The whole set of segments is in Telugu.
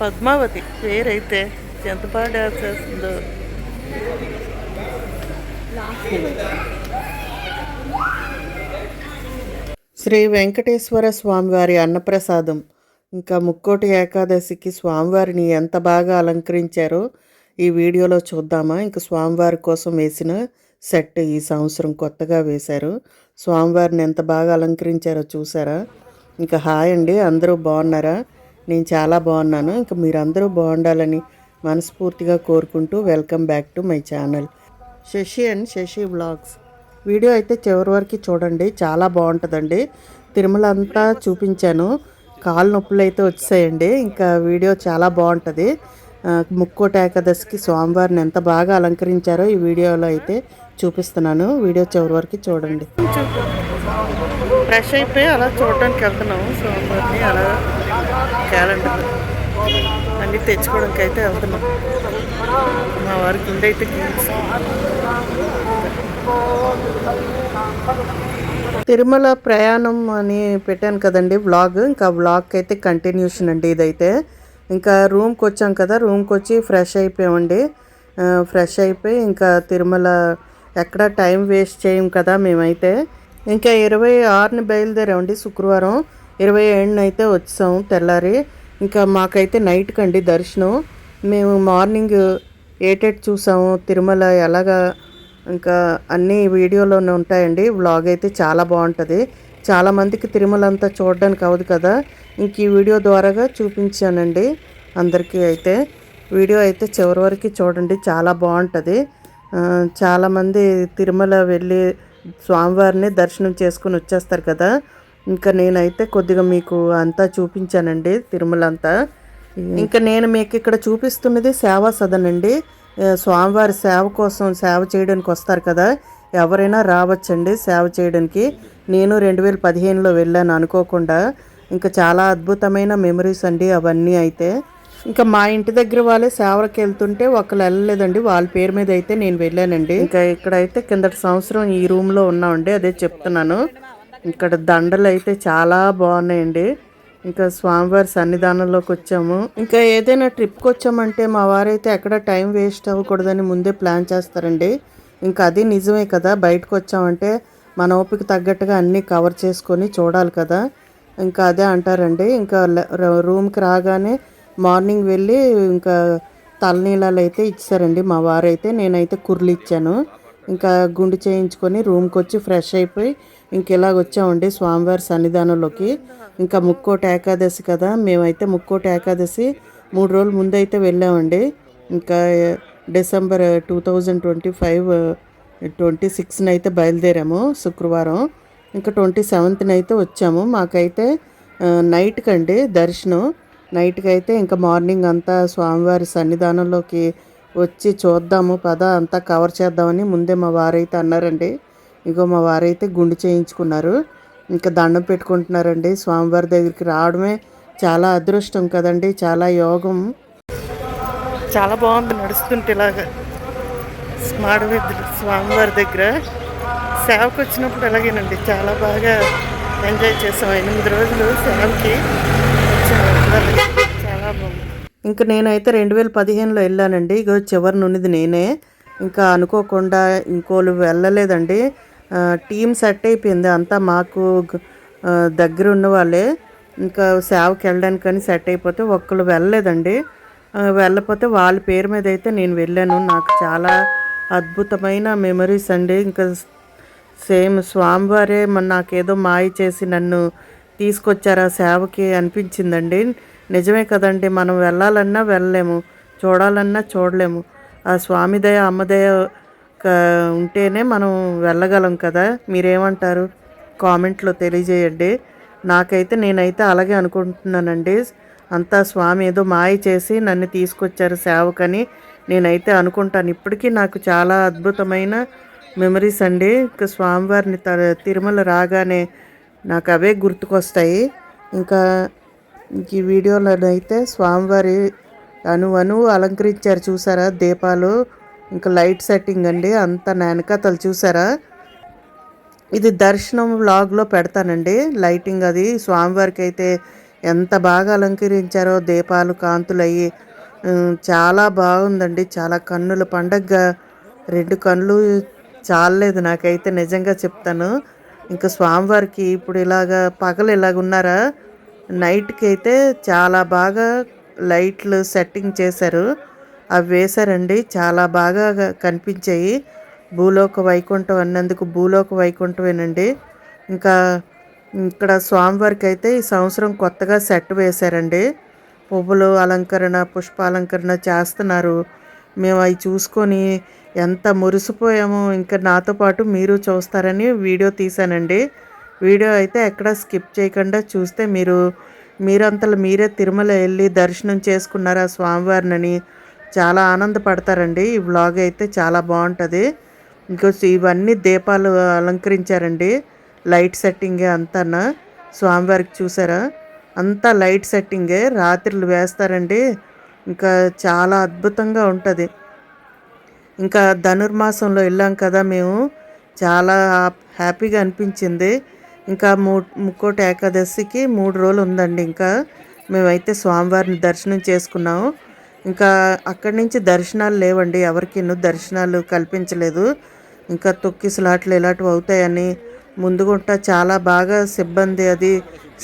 పద్మావతి. పేరైతే ఎంత బాగా డాన్స్ చేస్తుందో. శ్రీ వెంకటేశ్వర స్వామివారి అన్నప్రసాదం. ఇంకా ముక్కోటి ఏకాదశికి స్వామివారిని ఎంత బాగా అలంకరించారో ఈ వీడియోలో చూద్దామా. ఇంకా స్వామివారి కోసం వేసిన సెట్ ఈ సంవత్సరం కొత్తగా వేశారు. స్వామివారిని ఎంత బాగా అలంకరించారో చూసారా. ఇంకా హాయ్ అండి అందరూ బాగున్నారా? నేను చాలా బాగున్నాను. ఇంకా మీరందరూ బాగుండాలని మనస్ఫూర్తిగా కోరుకుంటూ welcome back to my channel. Sashi and Sashi blogs video అయితే చివరి వరకు చూడండి. చాలా బాగుంటుందండి. తిరుమల అంతా చూపించాను. కాలు నొప్పులు అయితే వచ్చాయండి. ఇంకా వీడియో చాలా బాగుంటుంది. ముక్కోట ఏకాదశికి స్వామివారిని ఎంత బాగా అలంకరించారో ఈ వీడియోలో అయితే చూపిస్తున్నాను. వీడియో చివరి వరకు చూడండి. ఫ్రెష్ అయిపోయి అలా చూడడానికి వెళ్తున్నాము స్వామివారిని. అలా క్యాలెండర్ అన్నీ తెచ్చుకోవడానికి అయితే వెళ్తున్నాం. మా వారికి ఉండే అయితే తిరుమల ప్రయాణం అని పెట్టాను కదండి వ్లాగ్ ఇంకా వ్లాగ్ అయితే కంటిన్యూషన్ అండి ఇదైతే. ఇంకా రూమ్కి వచ్చాం కదా రూమ్కి వచ్చి ఫ్రెష్ అయిపోయామండి. ఫ్రెష్ అయిపోయి ఇంకా తిరుమల ఎక్కడ టైం వేస్ట్ చేయం కదా మేమైతే. ఇంకా ఇరవై ఆరుని బయలుదేరామండి శుక్రవారం. ఇరవై ఏడున అయితే వచ్చాం తెల్లారి. ఇంకా మాకైతే నైట్కి అండి దర్శనం. మేము మార్నింగ్ ఏటెట్ చూసాము తిరుమల ఎలాగా ఇంకా అన్ని వీడియోలోనే ఉంటాయండి. వ్లాగ్ అయితే చాలా బాగుంటుంది. చాలామందికి తిరుమల అంతా చూడడానికి అవ్వదు కదా. ఇంక ఈ వీడియో ద్వారాగా చూపించానండి అందరికీ అయితే. వీడియో అయితే చివరి వరకు చూడండి చాలా బాగుంటుంది. చాలామంది తిరుమల వెళ్ళి స్వామివారిని దర్శనం చేసుకుని వచ్చేస్తారు కదా. ఇంకా నేనైతే కొద్దిగా మీకు అంతా చూపించానండి తిరుమల అంతా ఇంకా నేను మీకు ఇక్కడ చూపిస్తున్నది సేవా సదన్ అండి. స్వామివారి సేవ కోసం సేవ చేయడానికి వస్తారు కదా ఎవరైనా రావచ్చండి సేవ చేయడానికి. నేను రెండు వేల పదిహేనులో వెళ్ళాను అనుకోకుండా. ఇంకా చాలా అద్భుతమైన మెమరీస్ అండి అవన్నీ అయితే. ఇంకా మా ఇంటి దగ్గర వాళ్ళే సేవలకు వెళ్తుంటే ఒకళ్ళు వెళ్ళలేదండి వాళ్ళ పేరు మీద అయితే నేను వెళ్ళానండి. ఇంకా ఇక్కడైతే కిందటి సంవత్సరం ఈ రూమ్లో ఉన్నామండి అదే చెప్తున్నాను. ఇక్కడ దండలు అయితే చాలా బాగున్నాయండి. ఇంకా స్వామివారి సన్నిధానంలోకి వచ్చాము. ఇంకా ఏదైనా ట్రిప్కి వచ్చామంటే మా వారైతే ఎక్కడ టైం వేస్ట్ అవ్వకూడదని ముందే ప్లాన్ చేస్తారండి. ఇంకా అది నిజమే కదా బయటకు వచ్చామంటే మన ఓపిక తగ్గట్టుగా అన్నీ కవర్ చేసుకొని చూడాలి కదా. ఇంకా అదే అంటారండి ఇంకా రూమ్కి రాగానే మార్నింగ్ వెళ్ళి ఇంకా తలనీళ్ళలు అయితే ఇచ్చారండి మా వారైతే. నేనైతే కుర్లు ఇచ్చాను. ఇంకా గుండు చేయించుకొని రూమ్కి వచ్చి ఫ్రెష్ అయిపోయి ఇంక ఇలాగ వచ్చామండి స్వామివారి సన్నిధానంలోకి. ఇంకా ముక్కోటి ఏకాదశి కదా మేమైతే ముక్కోటి ఏకాదశి మూడు రోజుల ముందైతే వెళ్ళామండి. ఇంకా December two thousand twenty five twenty సిక్స్న అయితే బయలుదేరాము శుక్రవారం. ఇంకా ట్వంటీ సెవెంత్న అయితే వచ్చాము. మాకైతే నైట్కి అండి దర్శనం. నైట్కి అయితే ఇంకా మార్నింగ్ అంతా స్వామివారి సన్నిధానంలోకి వచ్చి చూద్దాము పద అంతా కవర్ చేద్దామని ముందే మా వారైతే అన్నారండి. ఇగో మా వారైతే గుండు చేయించుకున్నారు. ఇంకా దండం పెట్టుకుంటున్నారండి. స్వామివారి దగ్గరికి రావడమే చాలా అదృష్టం కదండి. చాలా యోగం. చాలా బాగుంది. నడుస్తుంటే ఇలాగా స్మార్ట్ స్వామివారి దగ్గర. సేవకు వచ్చినప్పుడు అలాగేనండి చాలా బాగా ఎంజాయ్ చేసాం. ఎనిమిది రోజులు సేవకి. చాలా బాగుంది. ఇంకా నేనైతే రెండు వేల పదిహేనులో వెళ్ళానండి. ఇగో చివరి నుండి నేనే. ఇంకా అనుకోకుండా ఇంకోళ్ళు వెళ్ళలేదండి. టీం సెట్ అయిపోయింది. అంతా మాకు దగ్గర ఉన్న వాళ్ళే. ఇంకా సేవకి వెళ్ళడానికి కానీ సెట్ అయిపోతే ఒక్కళ్ళు వెళ్ళలేదండి. వెళ్ళపోతే వెళ్ళకపోతే వాళ్ళ పేరు మీద అయితే నేను వెళ్ళాను. నాకు చాలా అద్భుతమైన మెమరీస్ అండి. ఇంకా సేమ్ స్వామివారే మన నాకేదో మాయ చేసి నన్ను తీసుకొచ్చారా సేవకి అనిపించిందండి. నిజమే కదండి మనం వెళ్ళాలన్నా వెళ్ళలేము చూడాలన్నా చూడలేము. ఆ స్వామిదయ అమ్మదయ ఉంటేనే మనం వెళ్ళగలం కదా. మీరేమంటారు? కామెంట్లో తెలియజేయండి. నాకైతే నేనైతే అలాగే అనుకుంటున్నానండి. అంతా స్వామి ఏదో మాయ చేసి నన్ను తీసుకొచ్చారు సేవకని నేనైతే అనుకుంటాను. ఇప్పటికీ నాకు చాలా అద్భుతమైన మెమరీస్ అండి. ఇంకా స్వామివారిని త తిరుమల రాగానే నాకు అవే గుర్తుకొస్తాయి. ఇంకా ఇంక ఈ వీడియోలో అయితే స్వామివారి అను అలంకరించారు చూసారా? దీపాలు. ఇంకా లైట్ సెట్టింగ్ అండి అంత వెనకతలు చూసారా? ఇది దర్శనం వ్లాగ్లో పెడతానండి. లైటింగ్ అది స్వామివారికి అయితే ఎంత బాగా అలంకరించారో దీపాలు కాంతులు అయ్యి చాలా బాగుందండి. చాలా కన్నుల పండగ రెండు కళ్ళు చాలలేదు నాకైతే నిజంగా చెప్తాను. ఇంకా స్వామివారికి ఇప్పుడు ఇలాగా పగలు ఇలాగ ఉన్నారా? నైట్కి అయితే చాలా బాగా లైట్లు సెట్టింగ్ చేశారు. అవి వేశారండి చాలా బాగా కనిపించాయి. భూలోక వైకుంఠం అన్నందుకు భూలోక వైకుంఠమేనండి. ఇంకా ఇక్కడ స్వామివారికి అయితే ఈ సంవత్సరం కొత్తగా సెట్ వేశారండి. పువ్వులు అలంకరణ పుష్పాలంకరణ చేస్తున్నారు. మేము అవి చూసుకొని ఎంత మురిసిపోయామో ఇంకా నాతో పాటు మీరు చూస్తారని వీడియో తీశానండి. వీడియో అయితే ఎక్కడ స్కిప్ చేయకుండా చూస్తే మీరు మీరంతలో మీరే తిరుమల వెళ్ళి దర్శనం చేసుకున్నారా స్వామివారిని చాలా ఆనందపడతారండి. ఈ వ్లాగ్ అయితే చాలా బాగుంటుంది. ఇంకో ఇవన్నీ దీపాలు అలంకరించారండి. లైట్ సెట్టింగే అంతానా? స్వామివారికి చూసారా? అంతా లైట్ సెట్టింగే. రాత్రులు వేస్తారండి. ఇంకా చాలా అద్భుతంగా ఉంటుంది. ఇంకా ధనుర్మాసంలో వెళ్ళాం కదా మేము. చాలా హ్యాపీగా అనిపించింది. ఇంకా మూ ముక్కోటి ఏకాదశికి మూడు రోజులు ఉందండి ఇంకా. మేమైతే స్వామివారిని దర్శనం చేసుకున్నాము. ఇంకా అక్కడి నుంచి దర్శనాలు లేవండి. ఎవరికి దర్శనాలు కల్పించలేదు. ఇంకా తొక్కిసలాట్లు ఇలాంటివి అవుతాయని ముందుగుంట చాలా బాగా సిబ్బంది అది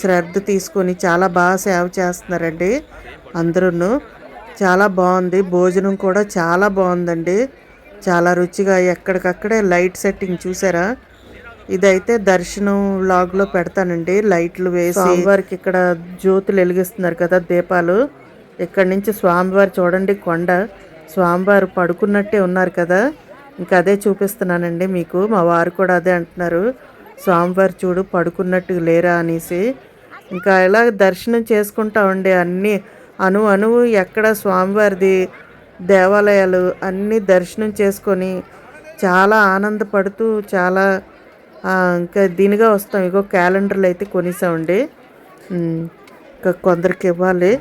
శ్రద్ధ తీసుకొని చాలా బాగా సేవ చేస్తున్నారండి అందరూ చాలా బాగుంది. భోజనం కూడా చాలా బాగుందండి. చాలా రుచిగా ఎక్కడికక్కడే లైట్ సెట్టింగ్ చూసారా? ఇదైతే దర్శనం వ్లాగ్లో పెడతానండి. లైట్లు వేసి వారికి ఇక్కడ జ్యోతులు వెలిగిస్తున్నారు కదా దీపాలు. ఇక్కడ నుంచి స్వామివారు చూడండి కొండ. స్వామివారు పడుకున్నట్టే ఉన్నారు కదా. ఇంకా అదే చూపిస్తున్నానండి మీకు. మా వారు కూడా అదే అంటున్నారు. స్వామివారు చూడు పడుకున్నట్టు లేరా అనేసి. ఇంకా ఇలా దర్శనం చేసుకుంటా ఉండే అన్నీ అణు అణువు ఎక్కడ స్వామివారిది దేవాలయాలు అన్నీ దర్శనం చేసుకొని చాలా ఆనందపడుతూ చాలా ఇంకా దీనిగా వస్తాం. ఇగో క్యాలెండర్లు అయితే కొనేసామండి. ఇంకా కొందరికి ఇవ్వాలి.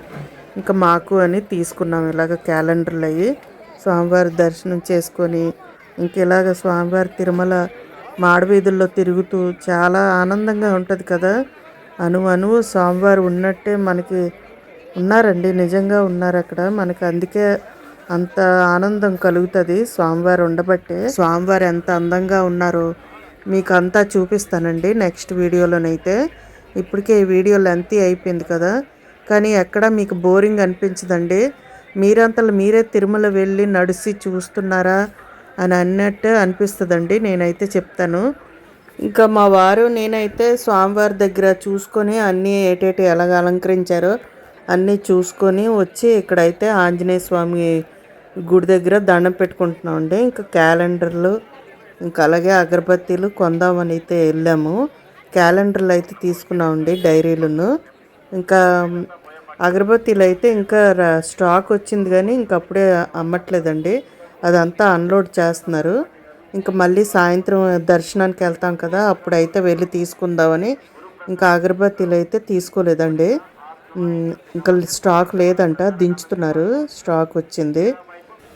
ఇంకా మాకు అని తీసుకున్నాం. ఇలాగ క్యాలెండర్లు అయ్యి స్వామివారి దర్శనం చేసుకొని ఇంక ఇలాగ స్వామివారి తిరుమల మాడవీధుల్లో తిరుగుతూ చాలా ఆనందంగా ఉంటుంది కదా. అను అనువు స్వామివారు ఉన్నట్టే మనకి ఉన్నారండి. నిజంగా ఉన్నారు అక్కడ. మనకి అందుకే అంత ఆనందం కలుగుతుంది స్వామివారు ఉండబట్టే. స్వామివారు ఎంత అందంగా ఉన్నారో మీకు అంతా చూపిస్తానండి నెక్స్ట్ వీడియోలోనైతే. ఇప్పటికే ఈ వీడియో లెంతీ అయిపోయింది కదా. కానీ ఎక్కడ మీకు బోరింగ్ అనిపించదండి. మీరంతలో మీరే తిరుమల వెళ్ళి నడిచి చూస్తున్నారా అని అన్నట్టు అనిపిస్తుందండి. నేనైతే చెప్తాను. ఇంకా మా వారు నేనైతే స్వామివారి దగ్గర చూసుకొని అన్నీ ఏటేటి ఎలాగ అలంకరించారో అన్నీ చూసుకొని వచ్చి ఇక్కడైతే ఆంజనేయ స్వామి గుడి దగ్గర దండం పెట్టుకుంటున్నామండి. ఇంకా క్యాలెండర్లు ఇంకా అలాగే అగరబత్తీలు కొందామని అయితే వెళ్ళాము. క్యాలెండర్లు అయితే తీసుకున్నామండి డైరీలను. ఇంకా అగరబత్తీలు అయితే ఇంకా రా- స్టాక్ వచ్చింది కానీ ఇంక అప్పుడే అమ్మట్లేదండి. అదంతా అన్లోడ్ చేస్తున్నారు. ఇంకా మళ్ళీ సాయంత్రం దర్శనానికి వెళ్తాం కదా అప్పుడైతే వెళ్ళి తీసుకుందామని ఇంకా అగరబత్తీలు అయితే తీసుకోలేదండి. ఇంకా స్టాక్ లేదంట దించుతున్నారు. స్టాక్ వచ్చింది.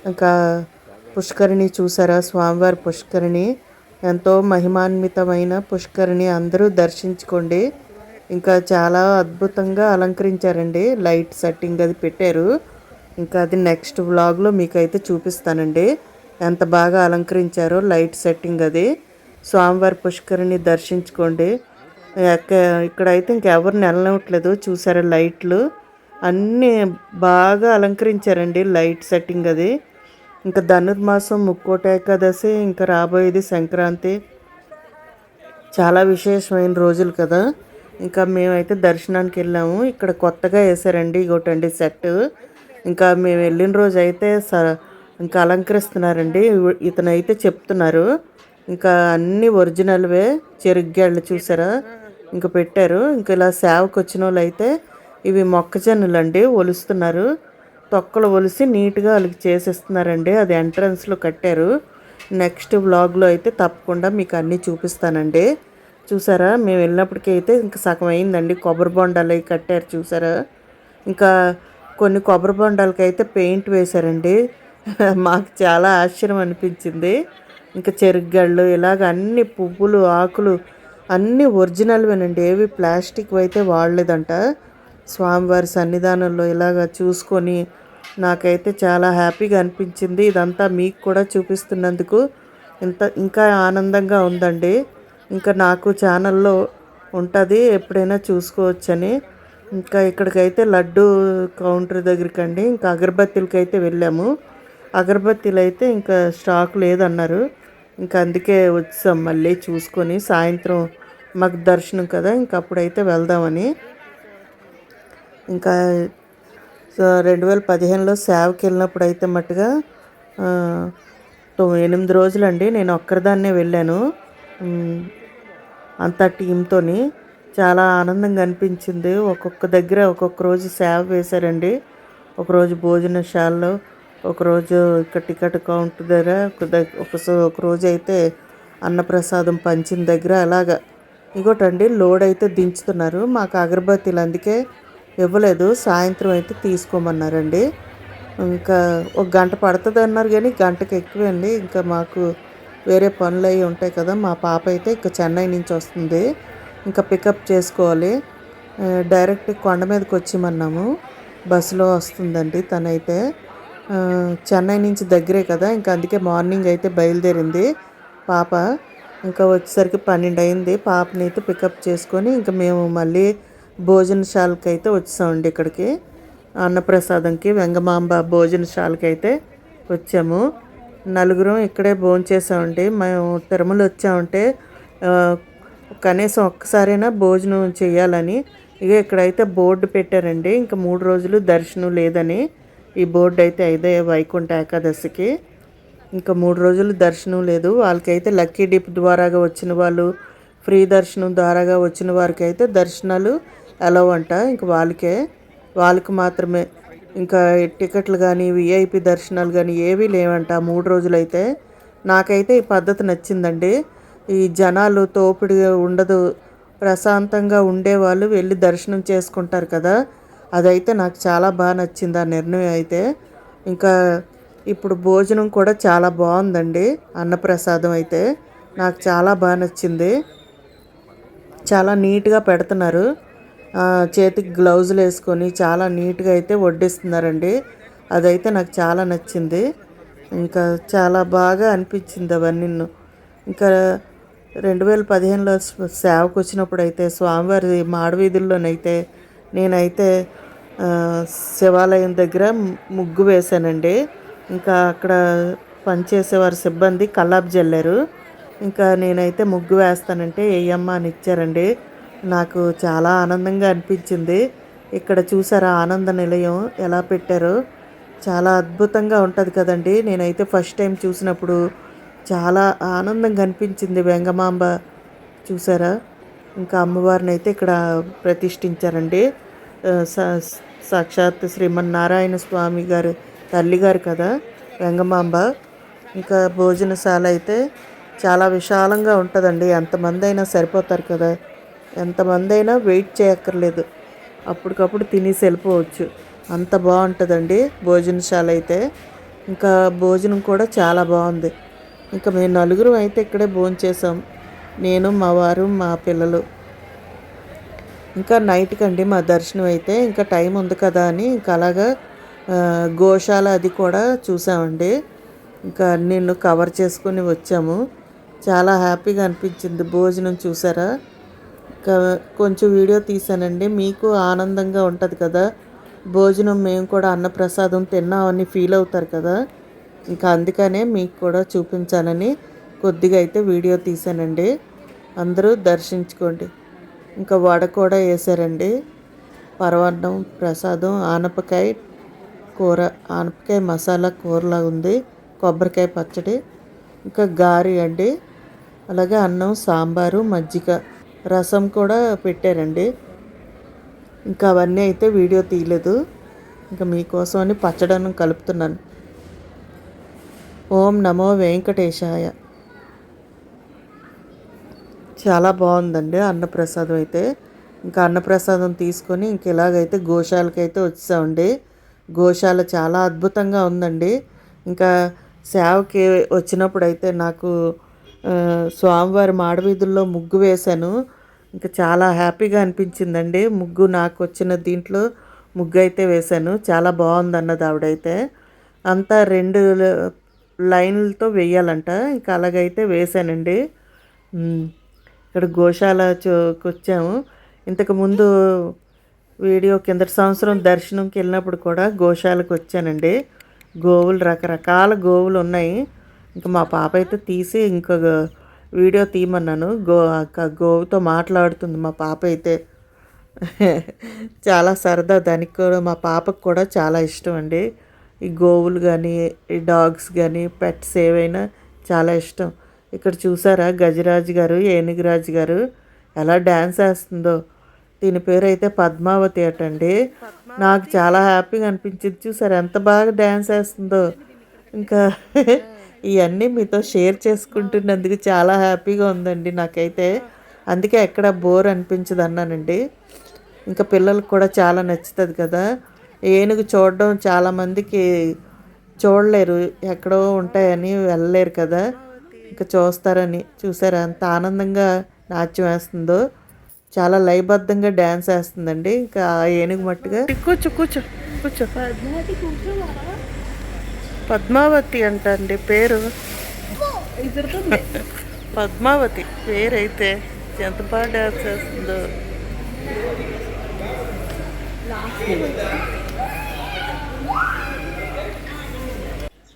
ఇంకా పుష్కరిణి చూసారా? స్వామివారి పుష్కరిణి. ఎంతో మహిమాన్వితమైన పుష్కరిణి. అందరూ దర్శించుకోండి. ఇంకా చాలా అద్భుతంగా అలంకరించారండి. లైట్ సెట్టింగ్ అది పెట్టారు. ఇంకా అది నెక్స్ట్ వ్లాగ్లో మీకు అయితే చూపిస్తానండి. ఎంత బాగా అలంకరించారో లైట్ సెట్టింగ్ అది. స్వామివారి పుష్కరిని దర్శించుకోండి. ఎక్క- ఇక్కడైతే ఇంకెవరిని నెలనవట్లేదు చూసారా లైట్లు? అన్నీ బాగా అలంకరించారండి లైట్ సెట్టింగ్ అది. ఇంకా ధనుర్మాసం ముక్కోట ఏకాదశి ఇంకా రాబోయేది సంక్రాంతి. చాలా విశేషమైన రోజులు కదా. ఇంకా మేమైతే దర్శనానికి వెళ్ళాము. ఇక్కడ కొత్తగా వేసారండి ఇగోటండి సెట్. ఇంకా మేము వెళ్ళిన రోజు అయితే స ఇంకా అలంకరిస్తున్నారండి. ఇతనైతే చెప్తున్నారు. ఇంకా అన్ని ఒరిజినల్వే చెరుగ్గాళ్ళు చూసారా? ఇంకా పెట్టారు. ఇంకా ఇలా సేవకు వచ్చిన వాళ్ళు అయితే ఇవి మొక్కజొన్నలు అండి ఒలుస్తున్నారు. తొక్కలు ఒలిసి నీట్గా వాళ్ళకి చేసేస్తున్నారండి. అది ఎంట్రన్స్లో కట్టారు. నెక్స్ట్ వ్లాగ్లో అయితే తప్పకుండా మీకు అన్నీ చూపిస్తానండి. చూసారా? మేము వెళ్ళినప్పటికీ అయితే ఇంకా సగం అయిందండి. కొబ్బరి బొండాలు అవి కట్టారు చూసారా? ఇంకా కొన్ని కొబ్బరి బొండాలకి అయితే పెయింట్ వేశారండి. మాకు చాలా ఆశ్చర్యం అనిపించింది. ఇంకా చెరుగ్గళ్ళు ఇలాగ అన్ని పువ్వులు ఆకులు అన్నీ ఒరిజినల్వేనండి. ఏవి ప్లాస్టిక్ అయితే వాడలేదంట. స్వామివారి సన్నిధానంలో ఇలాగ చూసుకొని నాకైతే చాలా హ్యాపీగా అనిపించింది. ఇదంతా మీకు కూడా చూపిస్తున్నందుకు ఇంత ఇంకా ఆనందంగా ఉందండి. ఇంకా నాకు ఛానల్లో ఉంటుంది ఎప్పుడైనా చూసుకోవచ్చని. ఇంకా ఇక్కడికైతే లడ్డు కౌంటర్ దగ్గరికి అండి ఇంకా అగరబత్తీలకి అయితే వెళ్ళాము. అగరబత్తీలు అయితే ఇంకా స్టాక్ లేదన్నారు. ఇంకా అందుకే వచ్చాం మళ్ళీ చూసుకొని సాయంత్రం మాకు దర్శనం కదా ఇంకా అప్పుడైతే వెళ్దామని. ఇంకా రెండు వేల పదిహేనులో సేవకి వెళ్ళినప్పుడు అయితే మట్టుగా ఎనిమిది రోజులండి నేను ఒక్కరిదాన్నే వెళ్ళాను. అంతా టీంతోని చాలా ఆనందంగా అనిపించింది. ఒక్కొక్క దగ్గర ఒక్కొక్క రోజు సేవ వేశారండి. ఒకరోజు భోజనశాలలో ఒకరోజు ఇక్కడ టికెట్ కౌంటర్ దగ్గర ఒక దగ్- అయితే అన్నప్రసాదం పంచిన దగ్గర అలాగా. ఇంకోటండి లోడ్ అయితే దించుతున్నారు. మాకు అగరబత్తీలు అందుకే ఇవ్వలేదు. సాయంత్రం అయితే తీసుకోమన్నారండి. ఇంకా ఒక గంట పడుతుంది అన్నారు కానీ గంటకి ఎక్కువండి. ఇంకా మాకు వేరే పనులు అవి ఉంటాయి కదా మా పాప అయితే ఇక చెన్నై నుంచి వస్తుంది. ఇంకా పికప్ చేసుకోవాలి. డైరెక్ట్ కొండ మీదకి వచ్చిమన్నాము బస్సులో వస్తుందండి తనైతే. చెన్నై నుంచి దగ్గరే కదా ఇంకా అందుకే మార్నింగ్ అయితే బయలుదేరింది పాప. ఇంకా వచ్చేసరికి పన్నెండు అయింది. పాపని అయితే పికప్ చేసుకొని ఇంకా మేము మళ్ళీ భోజనశాలకి అయితే వచ్చామండి ఇక్కడికి. అన్నప్రసాదంకి వెంగమాంబ భోజనశాలకి అయితే వచ్చాము. నలుగురం ఇక్కడే భోంచేసామండి మేము తిరుమల వచ్చామంటే కనీసం ఒక్కసారైనా భోజనం చేయాలని. ఇక ఇక్కడైతే బోర్డు పెట్టారండి. ఇంకా మూడు రోజులు దర్శనం లేదని. ఈ బోర్డు అయితే అయితే వైకుంఠ ఏకాదశికి. ఇంకా మూడు రోజులు దర్శనం లేదు. వాళ్ళకైతే లక్కీ డిప్ ద్వారాగా వచ్చిన వాళ్ళు ఫ్రీ దర్శనం ద్వారాగా వచ్చిన వారికి అయితే దర్శనాలు అలవ్ అంట. ఇంక వాళ్ళకే వాళ్ళకి మాత్రమే ఇంకా టికెట్లు కానీ విఐపి దర్శనాలు కానీ ఏవీ లేవంట. మూడు రోజులైతే నాకైతే ఈ పద్ధతి నచ్చిందండి. ఈ జనాలు తోపిడి ఉండదు. ప్రశాంతంగా ఉండేవాళ్ళు వెళ్ళి దర్శనం చేసుకుంటారు కదా. అదైతే నాకు చాలా బాగా నచ్చింది ఆ నిర్ణయం అయితే. ఇంకా ఇప్పుడు భోజనం కూడా చాలా బాగుందండి. అన్నప్రసాదం అయితే నాకు చాలా బాగా నచ్చింది. చాలా నీట్గా పెడుతున్నారు. చేతికి గ్లౌజులు వేసుకొని చాలా నీట్గా అయితే వడ్డిస్తున్నారండి. అదైతే నాకు చాలా నచ్చింది. ఇంకా చాలా బాగా అనిపించింది అవన్నీ ఇంకా రెండు వేల పదిహేనులో సేవకు వచ్చినప్పుడు అయితే స్వామివారి మాడవీధుల్లోనైతే నేనైతే శివాలయం దగ్గర ముగ్గు వేశానండి. ఇంకా అక్కడ పనిచేసేవారి సిబ్బంది కల్లాపు జల్లారు. ఇంకా నేనైతే ముగ్గు వేస్తానంటే ఏయమ్మ అని ఇచ్చారండి. నాకు చాలా ఆనందంగా అనిపించింది. ఇక్కడ చూసారా ఆనంద నిలయం ఎలా పెట్టారో? చాలా అద్భుతంగా ఉంటుంది కదండి. నేనైతే ఫస్ట్ టైం చూసినప్పుడు చాలా ఆనందంగా అనిపించింది వెంగమాంబ. చూసారా? ఇంకా అమ్మవారిని అయితే ఇక్కడ ప్రతిష్ఠించారండి. సా- సాక్షాత్ శ్రీమన్నారాయణ స్వామి గారు తల్లి గారు కదా వెంగమాంబ. ఇంకా భోజనశాల అయితే చాలా విశాలంగా ఉంటుందండి. ఎంతమంది అయినా సరిపోతారు కదా. ఎంతమంది అయినా వెయిట్ చేయక్కర్లేదు. అప్పటికప్పుడు తినేసి వెళ్ళిపోవచ్చు అంత బాగుంటుందండి భోజనశాల అయితే. ఇంకా భోజనం కూడా చాలా బాగుంది. ఇంకా మేము నలుగురు అయితే ఇక్కడే భోజనం చేసాం నేను మా వారు మా పిల్లలు. ఇంకా నైట్కి అండి మా దర్శనం అయితే. ఇంకా టైం ఉంది కదా అని ఇంకా అలాగా గోశాల అది కూడా చూసామండి. ఇంకా నిన్ను కవర్ చేసుకొని వచ్చాము. చాలా హ్యాపీగా అనిపించింది భోజనం చూసారా? కొంచెం వీడియో తీసానండి. మీకు ఆనందంగా ఉంటుంది కదా. భోజనం మేము కూడా అన్నప్రసాదం తిన్నామని ఫీల్ అవుతారు కదా. ఇంకా అందుకనే మీకు కూడా చూపించాలని కొద్దిగా అయితే వీడియో తీసానండి. అందరూ దర్శించుకోండి. ఇంకా వడ కూడా వేసారండి. పరవాన్నం ప్రసాదం ఆనపకాయ కూర ఆనపకాయ మసాలా కూరలా ఉంది. కొబ్బరికాయ పచ్చడి. ఇంకా గారి అండి. అలాగే అన్నం సాంబారు మజ్జిగ. రసం కూడా పెట్టారండి. ఇంకా అవన్నీ అయితే వీడియో తీయలేదు. ఇంకా మీకోసం అని పచ్చడనం కలుపుతున్నాను. ఓం నమో వెంకటేశాయ. చాలా బాగుందండి అన్నప్రసాదం అయితే. ఇంకా అన్నప్రసాదం తీసుకొని ఇంక ఇలాగైతే గోశాలకి అయితే వచ్చామండి. గోశాల చాలా అద్భుతంగా ఉందండి. ఇంకా సేవకి వచ్చినప్పుడు అయితే నాకు స్వామివారి మాడవీధుల్లో ముగ్గు వేశాను. ఇంకా చాలా హ్యాపీగా అనిపించిందండి. ముగ్గు నాకు వచ్చిన దీంట్లో ముగ్గు అయితే వేశాను. చాలా బాగుంది అన్నది ఆవిడైతే. అంతా రెండు లైన్లతో వేయాలంట. ఇంకా అలాగైతే వేశానండి. ఇక్కడ గోశాల చోకి వచ్చాము. ఇంతకు ముందు వీడియో కిందటి సంవత్సరం దర్శనంకి వెళ్ళినప్పుడు కూడా గోశాలకు వచ్చానండి. గోవులు రకరకాల గోవులు ఉన్నాయి. ఇంకా మా పాప అయితే తీసి ఇంకొక వీడియో తీయమన్నాను. గో అక్క గోవుతో మాట్లాడుతుంది మా పాప అయితే. చాలా సరదా దానికి కూడా మా పాపకు కూడా చాలా ఇష్టం అండి. ఈ గోవులు కానీ ఈ డాగ్స్ కానీ పెట్స్ ఏవైనా చాలా ఇష్టం. ఇక్కడ చూసారా గజరాజు గారు ఏనుగురాజు గారు ఎలా డ్యాన్స్ వేస్తుందో. దీని పేరు అయితే పద్మావతి అటండి నాకు చాలా హ్యాపీగా అనిపించింది. చూసారు ఎంత బాగా డ్యాన్స్ వేస్తుందో. ఇంకా ఇవన్నీ మీతో షేర్ చేసుకుంటున్నందుకు చాలా హ్యాపీగా ఉందండి నాకైతే. అందుకే ఎక్కడ బోర్ అనిపించదు అన్నానండి ఇంకా పిల్లలకు కూడా చాలా నచ్చుతుంది కదా. ఏనుగు చూడడం చాలామందికి చూడలేరు. ఎక్కడో ఉంటాయని వెళ్ళలేరు కదా. ఇంకా చూస్తారని. చూసారా ఎంత ఆనందంగా నాట్యం వేస్తుందో. చాలా లయబద్ధంగా డ్యాన్స్ వేస్తుందండి. ఇంకా ఆ ఏనుగు మట్టుగా. కూర్చో కూర్చో కూర్చో. పద్మావతి అంట అండి పేరు పద్మావతి పేరు అయితే ఎంత బాగా డ్యాన్స్ వేస్తుందో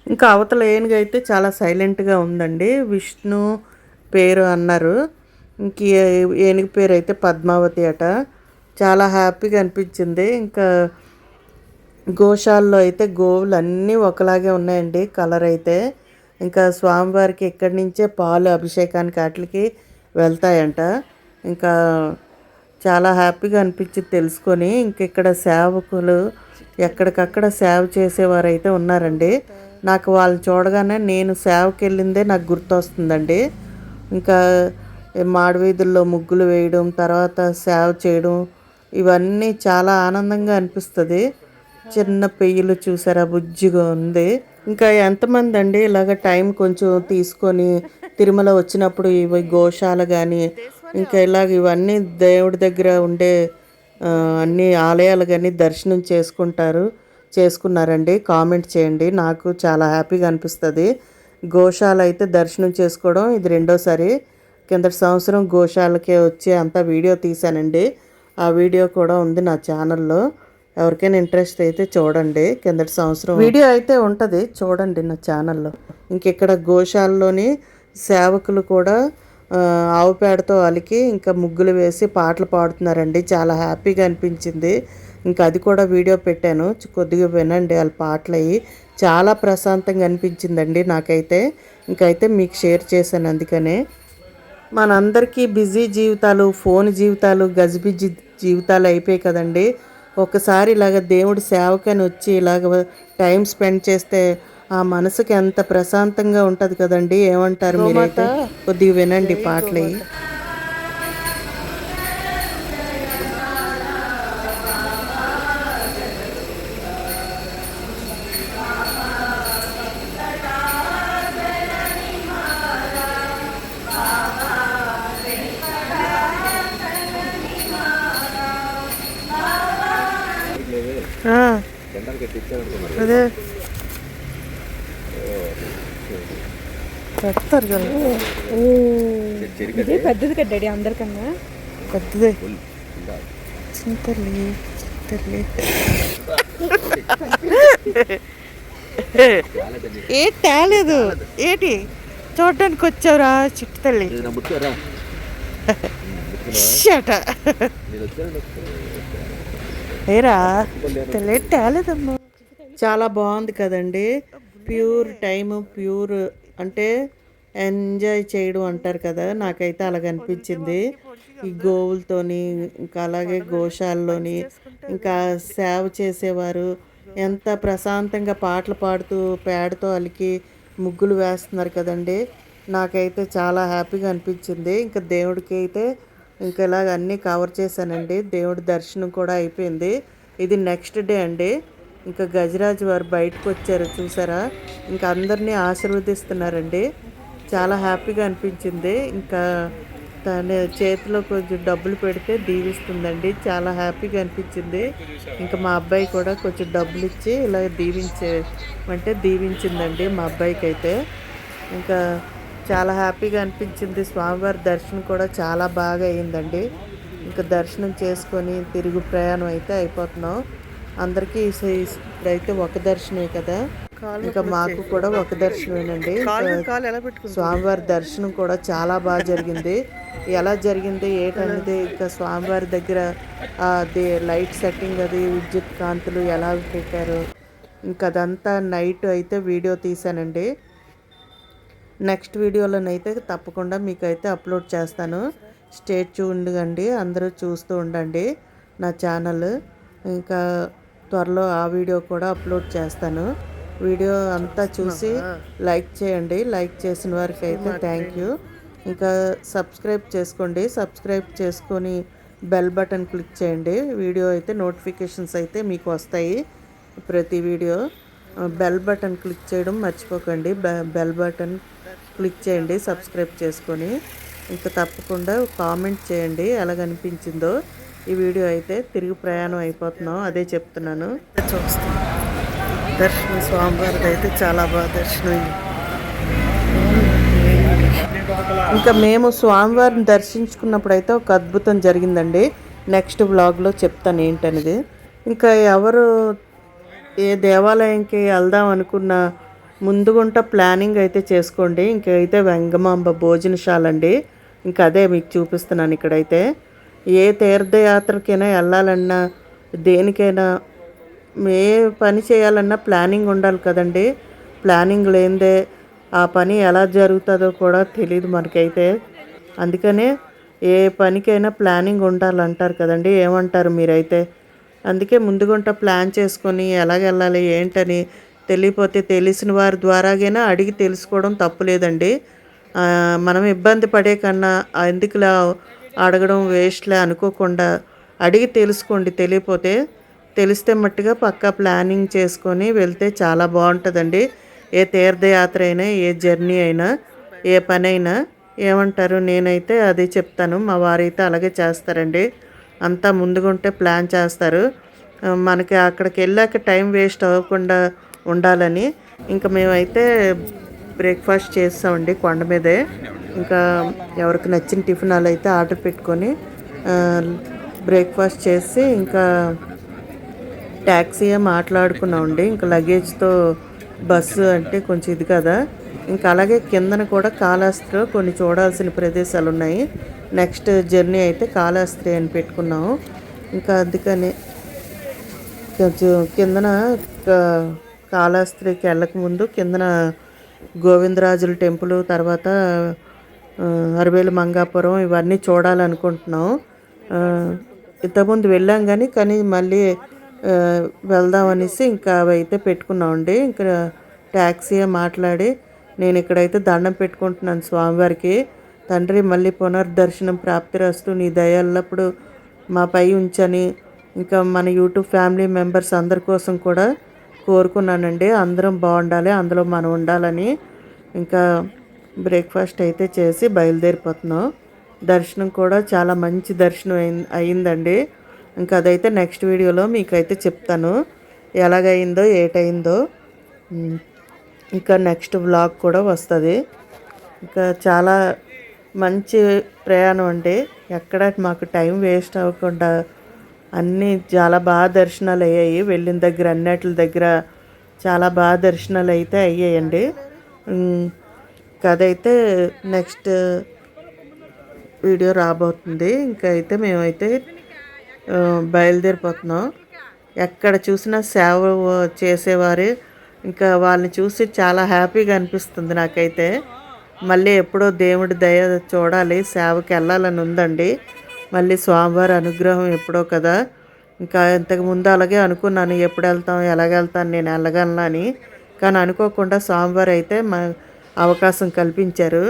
ఇంకా అవతల ఏనుగు అయితే చాలా సైలెంట్గా ఉందండి. విష్ణు పేరు అన్నారు. ఇంక ఏనుగు పేరు అయితే పద్మావతి అట. చాలా హ్యాపీగా అనిపించింది. ఇంకా గోశాల్లో అయితే గోవులు అన్నీ ఒకలాగే ఉన్నాయండి. కలర్ అయితే ఇంకా స్వామివారికి ఇక్కడి నుంచే పాలు అభిషేకానికి వాటికి వెళ్తాయంట. ఇంకా చాలా హ్యాపీగా అనిపించింది తెలుసుకొని ఇంక ఇక్కడ సేవకులు ఎక్కడికక్కడ సేవ చేసేవారు అయితే ఉన్నారండి. నాకు వాళ్ళు చూడగానే నేను సేవకి వెళ్ళిందే నాకు గుర్తొస్తుందండి. ఇంకా మాడవీధుల్లో ముగ్గులు వేయడం తర్వాత సేవ చేయడం ఇవన్నీ చాలా ఆనందంగా అనిపిస్తుంది. చిన్న పెయ్యలు చూసారా? బుజ్జిగా ఉంది. ఇంకా ఎంతమంది అండి? ఇలాగ టైం కొంచెం తీసుకొని తిరుమల వచ్చినప్పుడు ఇవి గోశాల కానీ ఇంకా ఇలాగ ఇవన్నీ దేవుడి దగ్గర ఉండే అన్ని ఆలయాలు కానీ దర్శనం చేసుకుంటారు చేసుకున్నారండి. కామెంట్ చేయండి. నాకు చాలా హ్యాపీగా అనిపిస్తుంది. గోశాల అయితే దర్శనం చేసుకోవడం ఇది రెండోసారి. కిందటి సంవత్సరం గోశాలకే వచ్చి అంతా వీడియో తీశానండి. ఆ వీడియో కూడా ఉంది నా ఛానల్లో. ఎవరికైనా ఇంట్రెస్ట్ అయితే చూడండి. కిందటి సంవత్సరం వీడియో అయితే ఉంటుంది. చూడండి నా ఛానల్లో. ఇంకెక్కడ గోశాలలోని సేవకులు కూడా ఆవు పేడతో అలికి ఇంకా ముగ్గులు వేసి పాటలు పాడుతున్నారండి. చాలా హ్యాపీగా అనిపించింది. ఇంకా అది కూడా వీడియో పెట్టాను. కొద్దిగా వినండి. వాళ్ళ పాటలు అవి చాలా ప్రశాంతంగా అనిపించిందండి నాకైతే. ఇంకైతే మీకు షేర్ చేశాను అందుకనే. మనందరికీ బిజీ జీవితాలు ఫోన్ జీవితాలు గజిబిజి జీవితాలు అయిపోయాయి కదండి. ఒకసారి ఇలాగ దేవుడి సేవకని వచ్చి ఇలాగ టైం స్పెండ్ చేస్తే ఆ మనసుకి ఎంత ప్రశాంతంగా ఉంటుంది కదండి? ఏమంటారు మీరైతే? కొద్దిగా వినండి పాటలు. పెడతారు కదా. ఇది పెద్దది కట్టాడు అందరికన్నా. పెద్దదే. చింతల్లి చింతల్లి. ఏ తేలేదు? ఏంటి? చూడడానికి వచ్చావురా చిట్టు తల్లి షట. ఏరా? తల్లి తేలేదమ్మా. చాలా బాగుంది కదండి. ప్యూర్ టైం ప్యూర్ అంటే ఎంజాయ్ చేయడం అంటారు కదా నాకైతే అలాగ అనిపించింది ఈ గోవులతోని ఇంకా అలాగే గోశాలలోని ఇంకా సేవ చేసేవారు ఎంత ప్రశాంతంగా పాటలు పాడుతూ పేడతో అలికి ముగ్గులు వేస్తున్నారు కదండి. నాకైతే చాలా హ్యాపీగా అనిపించింది. ఇంకా దేవుడికి అయితే ఇంకా ఇలాగ అన్నీ కవర్ చేశానండి. దేవుడి దర్శనం కూడా అయిపోయింది. ఇది నెక్స్ట్ డే అండి. ఇంకా గజరాజు వారు బయటకు వచ్చారు చూసారా? ఇంకా అందరినీ ఆశీర్వదిస్తున్నారండి. చాలా హ్యాపీగా అనిపించింది. ఇంకా తన చేతిలో కొంచెం డబ్బులు పెడితే దీవిస్తుందండి. చాలా హ్యాపీగా అనిపించింది. ఇంకా మా అబ్బాయి కూడా కొంచెం డబ్బులు ఇచ్చి ఇలా దీవించే అంటే దీవించిందండి మా అబ్బాయికి అయితే ఇంకా చాలా హ్యాపీగా అనిపించింది. స్వామివారి దర్శనం కూడా చాలా బాగా అయిందండి. ఇంకా దర్శనం చేసుకొని తిరుగు ప్రయాణం అయితే అయిపోతున్నాం. అందరికీ ఇప్పుడైతే ఒక దర్శనమే కదా. ఇంకా మాకు కూడా ఒక దర్శనమేనండి. స్వామివారి దర్శనం కూడా చాలా బాగా జరిగింది. ఎలా జరిగింది ఏంటనేది ఇంకా స్వామివారి దగ్గర అది లైట్ సెట్టింగ్ అది విద్యుత్ కాంతులు ఎలా పెట్టారు. ఇంకా అదంతా నైట్ అయితే వీడియో తీసానండి నెక్స్ట్ వీడియోలోనైతే తప్పకుండా మీకైతే అప్లోడ్ చేస్తాను. స్టేట్ చూడండి అందరూ చూస్తూ ఉండండి నా ఛానల్. ఇంకా త్వరలో ఆ వీడియో కూడా అప్లోడ్ చేస్తాను. వీడియో అంతా చూసి లైక్ చేయండి. లైక్ చేసిన వారికి అయితే థ్యాంక్ యూ. ఇంకా సబ్స్క్రైబ్ చేసుకోండి. సబ్స్క్రైబ్ చేసుకొని బెల్ బటన్ క్లిక్ చేయండి. వీడియో అయితే నోటిఫికేషన్స్ అయితే మీకు వస్తాయి ప్రతి వీడియో. బెల్ బటన్ క్లిక్ చేయడం మర్చిపోకండి. బె- బెల్ బటన్ క్లిక్ చేయండి. సబ్స్క్రైబ్ చేసుకొని ఇంకా తప్పకుండా కామెంట్ చేయండి. ఎలాగనిపించిందో. ఈ వీడియో అయితే తిరిగి ప్రయాణం అయిపోతున్నాం. అదే చెప్తున్నాను. చూస్తాం దర్శనం స్వామివారిది అయితే చాలా బాగా దర్శనం. ఇంకా మేము స్వామివారిని దర్శించుకున్నప్పుడు అయితే ఒక అద్భుతం జరిగిందండి. నెక్స్ట్ వ్లాగ్లో చెప్తాను ఏంటనేది. ఇంకా ఎవరు ఏ దేవాలయంకి వెళ్దాం అనుకున్న ముందుగుంట ప్లానింగ్ అయితే చేసుకోండి. ఇంకా అయితే వెంగమాంబ భోజనశాల అండి ఇంకా అదే మీకు చూపిస్తున్నాను ఇక్కడైతే. ఏ తీర్థయాత్రకైనా వెళ్ళాలన్నా దేనికైనా ఏ పని చేయాలన్నా ప్లానింగ్ ఉండాలి కదండి. ప్లానింగ్ లేనిదే ఆ పని ఎలా జరుగుతుందో కూడా తెలియదు మనకైతే. అందుకనే ఏ పనికైనా ప్లానింగ్ ఉండాలంటారు కదండి. ఏమంటారు మీరైతే? అందుకే ముందుగుంట ప్లాన్ చేసుకొని ఎలాగెళ్ళాలి ఏంటని తెలియపోతే తెలిసిన వారి ద్వారాగైనా అడిగి తెలుసుకోవడం తప్పులేదండి మనం ఇబ్బంది పడే కన్నా ఎందుకులా అడగడం వేస్ట్లే అనుకోకుండా అడిగి తెలుసుకోండి. తెలియపోతే తెలిస్తే మట్టుగా పక్కా ప్లానింగ్ చేసుకొని వెళ్తే చాలా బాగుంటుందండి. ఏ తీర్థయాత్ర అయినా ఏ జర్నీ అయినా ఏ పని అయినా ఏమంటారు? నేనైతే అదే చెప్తాను. మా వారైతే అలాగే చేస్తారండి. అంతా ముందుగా ఉంటే ప్లాన్ చేస్తారు. మనకి అక్కడికి వెళ్ళాక టైం వేస్ట్ అవ్వకుండా ఉండాలని. ఇంకా మేమైతే బ్రేక్ఫాస్ట్ చేస్తామండి కొండ మీదే. ఇంకా ఎవరికి నచ్చిన టిఫినాలు అయితే ఆర్డర్ పెట్టుకొని బ్రేక్ఫాస్ట్ చేసి ఇంకా ట్యాక్సీ మాట్లాడుకున్నామండి. ఇంకా లగేజ్తో బస్సు అంటే కొంచెం ఇది కదా. ఇంకా అలాగే కిందన కూడా కాళహస్తిలో కొన్ని చూడాల్సిన ప్రదేశాలు ఉన్నాయి నెక్స్ట్ జర్నీ అయితే కాళహస్తి అని పెట్టుకున్నాము. ఇంకా అందుకని కొంచెం కిందన కాళహస్తికి వెళ్ళక ముందు కిందన గోవిందరాజుల టెంపుల్ తర్వాత అరవేలు మంగాపురం ఇవన్నీ చూడాలనుకుంటున్నాం. ఇంతకుముందు వెళ్ళాం కానీ కానీ మళ్ళీ వెళ్దాం వెళ్దామనేసి ఇంకా అవి అయితే పెట్టుకున్నామండి ఇంకా ట్యాక్సీ మాట్లాడి నేను ఇక్కడైతే దండం పెట్టుకుంటున్నాను స్వామివారికి. తండ్రి మళ్ళీ పునర్దర్శనం ప్రాప్తి రాస్తూ నీ దయల్లప్పుడు మాపై ఉంచని ఇంకా మన యూట్యూబ్ ఫ్యామిలీ మెంబర్స్ అందరి కోసం కూడా కోరుకున్నానండి. అందరం బాగుండాలి అందులో మనం ఉండాలని. ఇంకా బ్రేక్ఫాస్ట్ అయితే చేసి బయలుదేరిపోతున్నాం. దర్శనం కూడా చాలా మంచి దర్శనం అయిందండి ఇంకా అదైతే నెక్స్ట్ వీడియోలో మీకైతే చెప్తాను. ఎలాగైందో ఏటైందో. ఇంకా నెక్స్ట్ వ్లాగ్ కూడా వస్తుంది. ఇంకా చాలా మంచి ప్రయాణం అండి. ఎక్కడ మాకు టైం వేస్ట్ అవ్వకుండా అన్నీ చాలా బాగా దర్శనాలు అయ్యాయి. వెళ్ళిన దగ్గర అన్నిటి దగ్గర చాలా బాగా దర్శనాలు అయితే అయ్యాయండి. కథ అయితే నెక్స్ట్ వీడియో రాబోతుంది. ఇంకా అయితే మేమైతే బయలుదేరిపోతున్నాం. ఎక్కడ చూసినా సేవ చేసేవారు ఇంకా వాళ్ళని చూసి చాలా హ్యాపీగా అనిపిస్తుంది నాకైతే. మళ్ళీ ఎప్పుడో దేవుడి దయ చూడాలి సేవకి వెళ్ళాలని ఉందండి. మళ్ళీ స్వామివారి అనుగ్రహం ఎప్పుడో కదా. ఇంకా ఇంతకు ముందు అలాగే అనుకున్నాను ఎప్పుడు వెళ్తాం ఎలాగెళ్తాను నేను వెళ్ళగలను అని. కానీ అనుకోకుండా స్వామివారు అయితే మా అవకాశం కల్పించారు.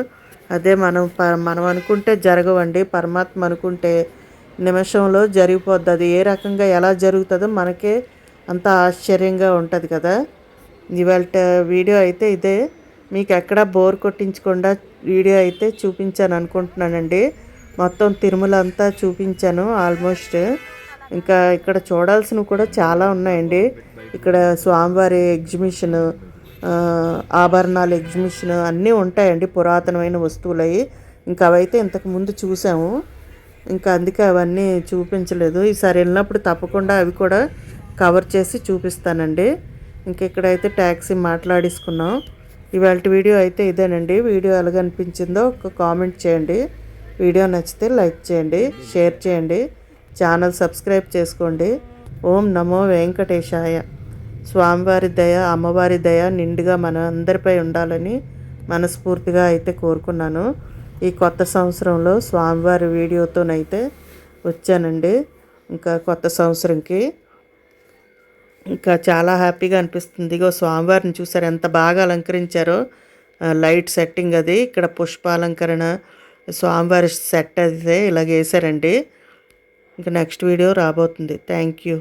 అదే మనం ప మనం అనుకుంటే జరగవండి. పరమాత్మ అనుకుంటే నిమిషంలో జరిగిపోద్ది. అది ఏ రకంగా ఎలా జరుగుతుందో మనకే అంత ఆశ్చర్యంగా ఉంటుంది కదా. ఇవాళ వీడియో అయితే ఇదే. మీకు ఎక్కడ బోర్ కొట్టించకుండా వీడియో అయితే చూపించాను అనుకుంటున్నానండి. మొత్తం తిరుమల అంతా చూపించాను ఆల్మోస్ట్. ఇంకా ఇక్కడ చూడాల్సినవి కూడా చాలా ఉన్నాయండి. ఇక్కడ స్వామివారి ఎగ్జిబిషన్ ఆభరణాలు ఎగ్జిబిషన్ అన్నీ ఉంటాయండి పురాతనమైన వస్తువులు అవి ఇంకా అవైతే ఇంతకు ముందు చూసాము. ఇంకా అందుకే అవన్నీ చూపించలేదు. ఈసారి వెళ్ళినప్పుడు తప్పకుండా అవి కూడా కవర్ చేసి చూపిస్తానండి. ఇంక ఇక్కడైతే ట్యాక్సీ మాట్లాడేసుకున్నాం. ఇవాళ వీడియో అయితే ఇదేనండి. వీడియో ఎలాగనిపించిందో ఒక కామెంట్ చేయండి. వీడియో నచ్చితే లైక్ చేయండి షేర్ చేయండి. ఛానల్ సబ్స్క్రైబ్ చేసుకోండి. ఓం నమో వెంకటేశాయ. స్వామివారి దయ అమ్మవారి దయ నిండుగా మన అందరిపై ఉండాలని మనస్ఫూర్తిగా అయితే కోరుకున్నాను. ఈ కొత్త సంవత్సరంలో స్వామివారి వీడియోతోనైతే వచ్చానండి. ఇంకా కొత్త సంవత్సరంకి ఇంకా చాలా హ్యాపీగా అనిపిస్తుంది. ఇగో స్వామివారిని చూసారు ఎంత బాగా అలంకరించారో. లైట్ సెట్టింగ్ అది ఇక్కడ పుష్పాలంకరణ స్వామివారి సెట్ అయితే ఇలాగ వేసారండి ఇంకా నెక్స్ట్ వీడియో రాబోతుంది. Thank you.